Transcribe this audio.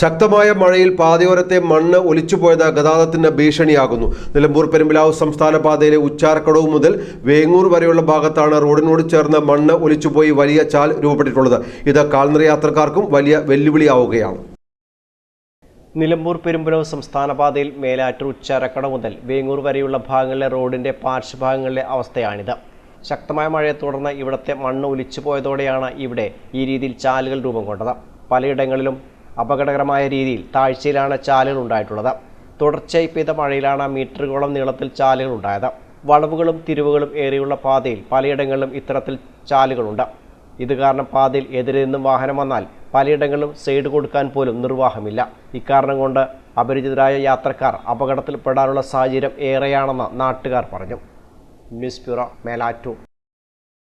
ശക്തമായ മഴയിൽ പാതയോരത്തെ മണ്ണ് ഒലിച്ചുപോയത് ഗതാഗതത്തിന് ഭീഷണിയാകുന്നു. നിലമ്പൂർ പെരുമ്പിലാവ് സംസ്ഥാന പാതയിലെ ഉച്ചാർക്കടവ് മുതൽ വേങ്ങൂർ വരെയുള്ള ഭാഗത്താണ് റോഡിനോട് ചേർന്ന് മണ്ണ് ഒലിച്ചുപോയി വലിയ ചാൽ രൂപപ്പെട്ടിട്ടുള്ളത്. ഇത് കാൽനട യാത്രക്കാർക്കും വലിയ വെല്ലുവിളിയാവുകയാണ്. നിലമ്പൂർ പെരുമ്പലവ് സംസ്ഥാന പാതയിൽ മേലാറ്റൂർ ഉച്ചാരക്കട മുതൽ വേങ്ങൂർ വരെയുള്ള ഭാഗങ്ങളിലെ റോഡിന്റെ പാർശ്വഭാഗങ്ങളിലെ അവസ്ഥയാണിത്. ശക്തമായ മഴയെ തുടർന്ന് ഇവിടത്തെ മണ്ണ് ഒലിച്ചു പോയതോടെയാണ് ഇവിടെ ഈ രീതിയിൽ ചാലുകൾ രൂപം കൊണ്ടത്. പലയിടങ്ങളിലും അപകടകരമായ രീതിയിൽ താഴ്ചയിലാണ് ചാലുകൾ ഉണ്ടായിട്ടുള്ളത്. തുടർച്ചയായി പെയ്ത മഴയിലാണ് മീറ്ററുകളോളം നീളത്തിൽ ചാലുകൾ ഉണ്ടായത്. വളവുകളും തിരിവുകളും ഏറിയുള്ള പാതയിൽ പലയിടങ്ങളിലും ഇത്തരത്തിൽ ചാലുകളുണ്ട് ഇത് കാരണം പാതയിൽ എതിരെ നിന്നും വാഹനം വന്നാൽ പലയിടങ്ങളിലും സൈഡ് കൊടുക്കാൻ പോലും നിർവാഹമില്ല. ഇക്കാരണം കൊണ്ട് അപരിചിതരായ യാത്രക്കാർ അപകടത്തിൽപ്പെടാനുള്ള സാഹചര്യം ഏറെയാണെന്ന് നാട്ടുകാർ പറഞ്ഞു. News bureau Melattur.